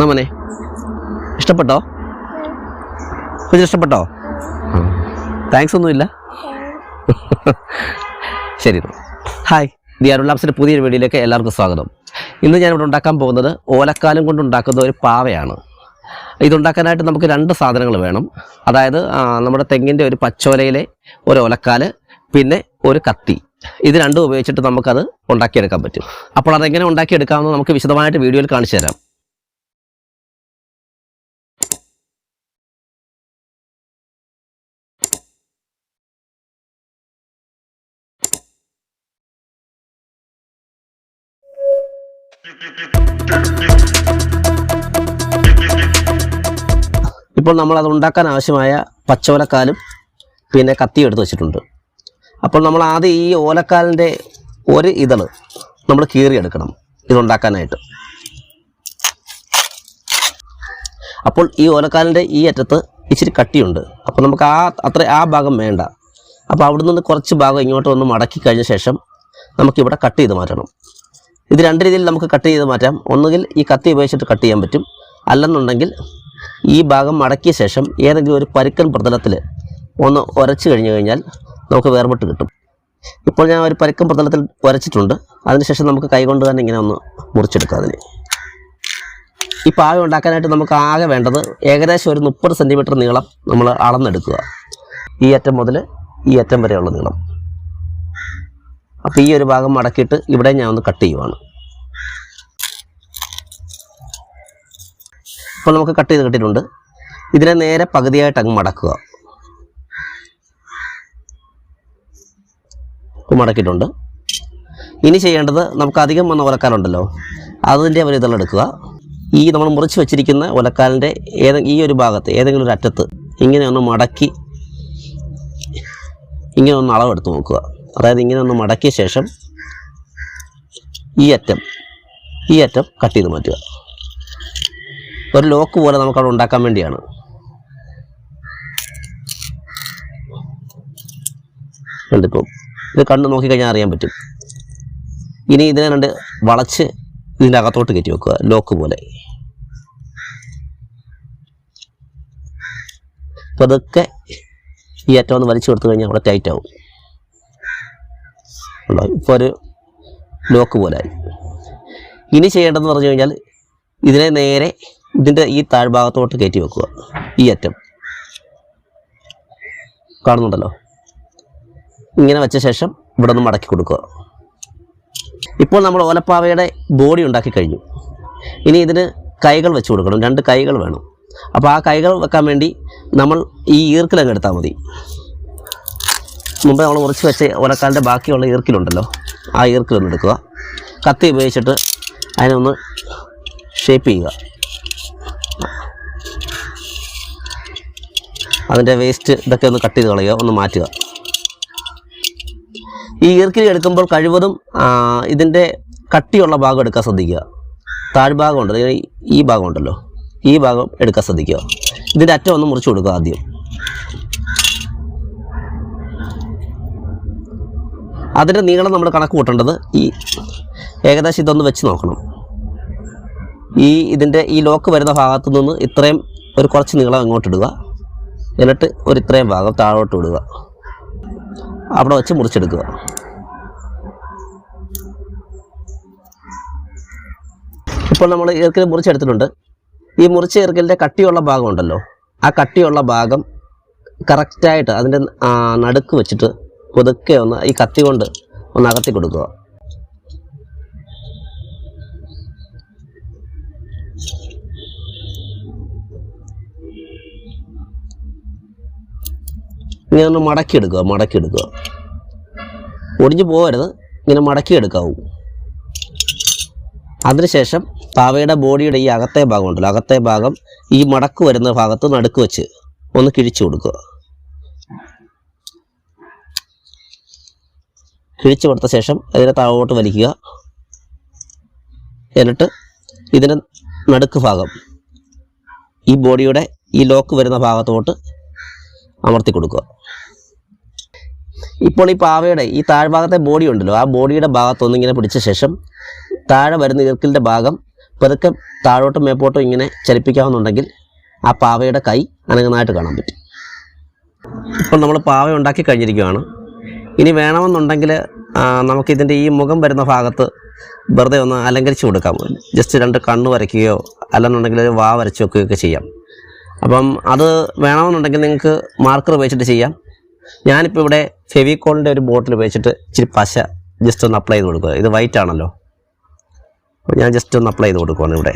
എന്നാ മോനെ? ഇഷ്ടപ്പെട്ടോ? കുഞ്ഞിന് ഇഷ്ടപ്പെട്ടോ? താങ്ക്സ് ഒന്നുമില്ല. ശരി. ഹായ് ദി അരുളാപ്സിന്റെ പുതിയൊരു വീഡിയോയിലേക്ക് എല്ലാവർക്കും സ്വാഗതം. ഇന്ന് ഞാനിവിടെ ഉണ്ടാക്കാൻ പോകുന്നത് ഓലക്കാലം കൊണ്ടുണ്ടാക്കുന്ന ഒരു പാവയാണ്. ഇതുണ്ടാക്കാനായിട്ട് നമുക്ക് രണ്ട് സാധനങ്ങൾ വേണം. അതായത് നമ്മുടെ തെങ്ങിന്റെ ഒരു പച്ചോലയിലെ ഒരു ഓലക്കാൽ പിന്നെ ഒരു കത്തി. ഇത് രണ്ടും ഉപയോഗിച്ചിട്ട് നമുക്കത് ഉണ്ടാക്കിയെടുക്കാൻ പറ്റും. അപ്പോൾ അതെങ്ങനെ ഉണ്ടാക്കിയെടുക്കാമെന്ന് നമുക്ക് വിശദമായിട്ട് വീഡിയോയിൽ കാണിച്ചു തരാം. ഇപ്പോൾ നമ്മൾ അത് ഉണ്ടാക്കാൻ ആവശ്യമായ പച്ചോലക്കാലും പിന്നെ കത്തിയും എടുത്ത് വെച്ചിട്ടുണ്ട്. അപ്പോൾ നമ്മൾ ആദ്യം ഈ ഓലക്കാലിന്റെ ഒരു ഇതൾ നമ്മൾ കീറിയെടുക്കണം ഇതുണ്ടാക്കാനായിട്ട്. അപ്പോൾ ഈ ഓലക്കാലിന്റെ ഈ അറ്റത്ത് ഇച്ചിരി കട്ടിയുണ്ട്. അപ്പോൾ നമുക്ക് ആ അത്ര ആ ഭാഗം വേണ്ട. അപ്പോൾ അവിടെ നിന്ന് കുറച്ച് ഭാഗം ഇങ്ങോട്ട് വന്ന് മടക്കി കഴിഞ്ഞ ശേഷം നമുക്കിവിടെ കട്ട് ചെയ്ത് മാറ്റണം. ഇത് രണ്ട് രീതിയിൽ നമുക്ക് കട്ട് ചെയ്ത് മാറ്റാം. ഒന്നുകിൽ ഈ കത്തി ഉപയോഗിച്ചിട്ട് കട്ട് ചെയ്യാൻ പറ്റും. അല്ലെന്നുണ്ടെങ്കിൽ ഈ ഭാഗം മടക്കിയ ശേഷം ഏതെങ്കിലും ഒരു പരുക്കൻ പ്രതലത്തിൽ ഒന്ന് ഉരച്ച് കഴിഞ്ഞു കഴിഞ്ഞാൽ നമുക്ക് വേർപെട്ട് കിട്ടും. ഇപ്പോൾ ഞാൻ ഒരു പരുക്കൻ പ്രതലത്തിൽ ഉരച്ചിട്ടുണ്ട് അതിനുശേഷം നമുക്ക് കൈകൊണ്ട് തന്നെ ഇങ്ങനെ ഒന്ന് മുറിച്ചെടുക്കാം അതിന്. ഈ പാവ ഉണ്ടാക്കാനായിട്ട് നമുക്ക് ആകെ വേണ്ടത് ഏകദേശം ഒരു മുപ്പത് സെന്റിമീറ്റർ നീളം നമ്മൾ അളന്നെടുക്കുക. ഈ അറ്റം മുതൽ ഈ അറ്റം വരെയുള്ള നീളം. അപ്പോൾ ഈ ഒരു ഭാഗം മടക്കിയിട്ട് ഇവിടെ ഞാൻ ഒന്ന് കട്ട് ചെയ്യുവാണ്. അപ്പോൾ നമുക്ക് കട്ട് ചെയ്ത് കിട്ടിയിട്ടുണ്ട്. ഇതിനെ നേരെ പകുതിയായിട്ട് അങ്ങ് മടക്കുക. മടക്കിയിട്ടുണ്ട്. ഇനി ചെയ്യേണ്ടത് നമുക്ക് അധികം വന്ന ഉലക്കാലുണ്ടല്ലോ അതിന്റെ ഒരു എടുക്കുക. ഈ നമ്മൾ മുറിച്ച് വെച്ചിരിക്കുന്ന ഉലക്കാലിന്റെ ഏതെ ഈ ഒരു ഭാഗത്ത് ഏതെങ്കിലും ഒരു അറ്റത്ത് ഇങ്ങനെ ഒന്ന് മടക്കി ഇങ്ങനെ ഒന്ന് അളവെടുത്ത് നോക്കുക. അതായത് ഇങ്ങനെ ഒന്ന് മടക്കിയ ശേഷം ഈ അറ്റം ഈ അറ്റം കട്ട് ചെയ്ത് മാറ്റുക. ഒരു ലോക്ക് പോലെ നമുക്ക് അവിടെ ഉണ്ടാക്കാൻ വേണ്ടിയാണ്. കണ്ടിപ്പോൾ ഇത് കണ്ട് നോക്കിക്കഴിഞ്ഞാൽ അറിയാൻ പറ്റും. ഇനി ഇതിനെ രണ്ട് വളച്ച് ഇതിന്റെ അകത്തോട്ട് കയറ്റി വെക്കുക ലോക്ക് പോലെ. പതുക്കെ ഈ അറ്റം ഒന്ന് വലിച്ചു കൊടുത്തു കഴിഞ്ഞാൽ അവിടെ ടൈറ്റ് ആവും. ഉണ്ടോ ഇപ്പോൾ ഒരു ലോക്ക് പോലായി ഇനി ചെയ്യേണ്ടതെന്ന് പറഞ്ഞു കഴിഞ്ഞാൽ ഇതിനെ നേരെ ഇതിന്റെ ഈ താഴ്ഭാഗത്തോട്ട് കയറ്റി വെക്കുക. ഈ അറ്റം. കാണുന്നുണ്ടല്ലോ? ഇങ്ങനെ വെച്ച ശേഷം ഇവിടെ നിന്ന് മടക്കി കൊടുക്കുക. ഇപ്പോൾ നമ്മൾ ഓലപ്പാവയുടെ ബോഡി ഉണ്ടാക്കി കഴിഞ്ഞു. ഇനി ഇതിന് കൈകൾ വെച്ച് കൊടുക്കണം. രണ്ട് കൈകൾ വേണം. അപ്പോൾ ആ കൈകൾ വെക്കാൻ വേണ്ടി നമ്മൾ ഈ ഈർക്കിലങ്ങ് എടുത്താൽ മതി. മുമ്പ് നമ്മൾ മുറിച്ച് വെച്ച ഓലക്കാലിന്റെ ബാക്കിയുള്ള ഈർക്കിലുണ്ടല്ലോ. ആ ഈർക്കിലൊന്ന് എടുക്കുക. കത്തി ഉപയോഗിച്ചിട്ട് അതിനൊന്ന് ഷേപ്പ് ചെയ്യുക. അതിന്റെ വേസ്റ്റ് ഇതൊക്കെ ഒന്ന് കട്ട് ചെയ്ത് കളയുക. ഒന്ന് മാറ്റുക. ഈ ഈർക്കിലി എടുക്കുമ്പോൾ കഴിവതും ഇതിന്റെ കട്ടിയുള്ള ഭാഗം എടുക്കാൻ ശ്രദ്ധിക്കുക. താഴ്ഭാഗം ഉണ്ട് ഈ ഭാഗം ഉണ്ടല്ലോ ഈ ഭാഗം എടുക്കാൻ ശ്രദ്ധിക്കുക. ഇതിന്റെ അറ്റം ഒന്ന് മുറിച്ച് കൊടുക്കുക ആദ്യം. അതിന്റെ നീളം നമ്മൾ കണക്ക് കൂട്ടേണ്ടത് ഈ ഏകദേശം ഇതൊന്ന് വെച്ച് നോക്കണം. ഈ ഇതിന്റെ ഈ ലോക്ക് വരുന്ന ഭാഗത്തു നിന്ന് ഇത്രയും ഒരു കുറച്ച് നീളം അങ്ങോട്ട് ഇടുക. എന്നിട്ട് ഒരു ഇത്രയും ഭാഗം താഴോട്ട് ഇടുക അവിടെ വെച്ച് മുറിച്ചെടുക്കുക. ഇപ്പോൾ നമ്മൾ ഈർക്കൽ മുറിച്ചെടുത്തിട്ടുണ്ട്. ഈ മുറിച്ച ഈർക്കലിന്റെ കട്ടിയുള്ള ഭാഗമുണ്ടല്ലോ ആ കട്ടിയുള്ള ഭാഗം കറക്റ്റായിട്ട് അതിന്റെ നടുക്ക് വെച്ചിട്ട് പുതുക്കെ ഒന്ന് ഈ കത്തി കൊണ്ട് ഒന്ന് അകത്തി കൊടുക്കുക. ഇങ്ങനെ ഒന്ന് മടക്കിയെടുക്കുക മടക്കിയെടുക്കുക. ഒടിഞ്ഞു പോകരുത് ഇങ്ങനെ മടക്കിയെടുക്കാവൂ. അതിനുശേഷം പാവയുടെ ബോഡിയുടെ ഈ അകത്തെ ഭാഗം ഉണ്ടല്ലോ അകത്തെ ഭാഗം ഈ മടക്ക് വരുന്ന ഭാഗത്ത് നടുക്ക് വെച്ച് ഒന്ന് കിഴിച്ചു കൊടുക്കുക. കിഴിച്ചു കൊടുത്ത ശേഷം അതിനെ താഴോട്ട് വലിക്കുക. എന്നിട്ട് ഇതിന്റെ നടുക്ക് ഭാഗം ഈ ബോഡിയുടെ ഈ ലോക്ക് വരുന്ന ഭാഗത്തോട്ട് അമർത്തി കൊടുക്കുക. ഇപ്പോൾ ഈ പാവയുടെ ഈ താഴ്ഭാഗത്തെ ബോഡി ഉണ്ടല്ലോ ആ ബോഡിയുടെ ഭാഗത്തൊന്നിങ്ങനെ പിടിച്ച ശേഷം താഴെ വരുന്ന ഇർക്കിലിന്റെ ഭാഗം പതുക്കെ താഴോട്ടും മേപ്പോട്ടും ഇങ്ങനെ ചലിപ്പിക്കാവുന്നുണ്ടെങ്കിൽ ആ പാവയുടെ കൈ അനങ്ങുന്നതായിട്ട് കാണാൻ പറ്റും. ഇപ്പോൾ നമ്മൾ പാവ ഉണ്ടാക്കി കഴിഞ്ഞിരിക്കുകയാണ്. ഇനി വേണമെന്നുണ്ടെങ്കിൽ നമുക്കിതിന്റെ ഈ മുഖം വരുന്ന ഭാഗത്ത് വെറുതെ ഒന്ന് അലങ്കരിച്ച് കൊടുക്കാം. ജസ്റ്റ് രണ്ട് കണ്ണ് വരയ്ക്കുകയോ അല്ലെന്നുണ്ടെങ്കിൽ ഒരു വാ വരച്ച് വെക്കുകയൊക്കെ ചെയ്യാം. അപ്പം അത് വേണമെന്നുണ്ടെങ്കിൽ നിങ്ങൾക്ക് മാർക്കർ ഉപയോഗിച്ചിട്ട് ചെയ്യാം. ഞാനിപ്പോൾ ഇവിടെ ഫെവിക്കോളിന്റെ ഒരു ബോട്ടിൽ ഉപയോഗിച്ചിട്ട് ഇച്ചിരി പശ ജസ്റ്റ് ഒന്ന് അപ്ലൈ ചെയ്ത് കൊടുക്കുക. ഇത് വൈറ്റ് ആണല്ലോ. ഞാൻ ജസ്റ്റ് ഒന്ന് അപ്ലൈ ചെയ്ത് കൊടുക്കുവാണ് ഇവിടെ.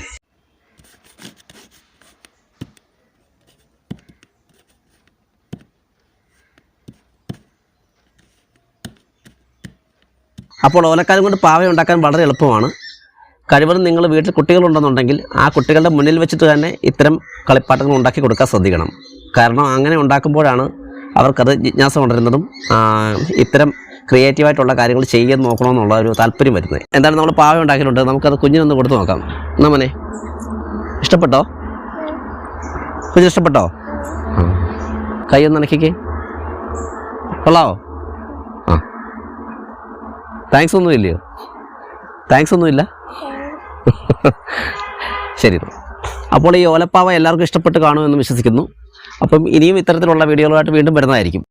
അപ്പോൾ ഓലക്കാലം കൊണ്ട് പാവ ഉണ്ടാക്കാൻ വളരെ എളുപ്പമാണ്. കഴിവതും നിങ്ങൾ വീട്ടിൽ കുട്ടികളുണ്ടെന്നുണ്ടെങ്കിൽ ആ കുട്ടികളുടെ മുന്നിൽ വെച്ചിട്ട് തന്നെ ഇത്തരം കളിപ്പാട്ടങ്ങൾ ഉണ്ടാക്കി കൊടുക്കാൻ ശ്രദ്ധിക്കണം. കാരണം അങ്ങനെ ഉണ്ടാക്കുമ്പോഴാണ് അവർക്കത് ജിജ്ഞാസ കൊണ്ടുവരുന്നതും ഇത്തരം ക്രിയേറ്റീവായിട്ടുള്ള കാര്യങ്ങൾ ചെയ്യാൻ നോക്കണമെന്നുള്ള ഒരു താല്പര്യം വരുന്നത്. എന്താണ് നമ്മൾ പാവ ഉണ്ടാക്കിയിട്ടുണ്ട്? നമുക്കത് കുഞ്ഞിനൊന്ന് കൊടുത്തു നോക്കാം. എന്നാ മോനെ? ഇഷ്ടപ്പെട്ടോ? കുഞ്ഞിന് ഇഷ്ടപ്പെട്ടോ? കൈ ഒന്ന് അനക്കിക്കേ. കൊള്ളാവോ? താങ്ക്സ് ഒന്നും ഇല്ലയോ? താങ്ക്സ് ഒന്നുമില്ല ശരി അപ്പോൾ ഈ ഓലപ്പാവ എല്ലാവർക്കും ഇഷ്ടപ്പെട്ട് കാണുമെന്ന് വിശ്വസിക്കുന്നു. അപ്പം ഇനിയും ഇത്തരത്തിലുള്ള വീഡിയോകളായിട്ട് വീണ്ടും വരുന്നതായിരിക്കും.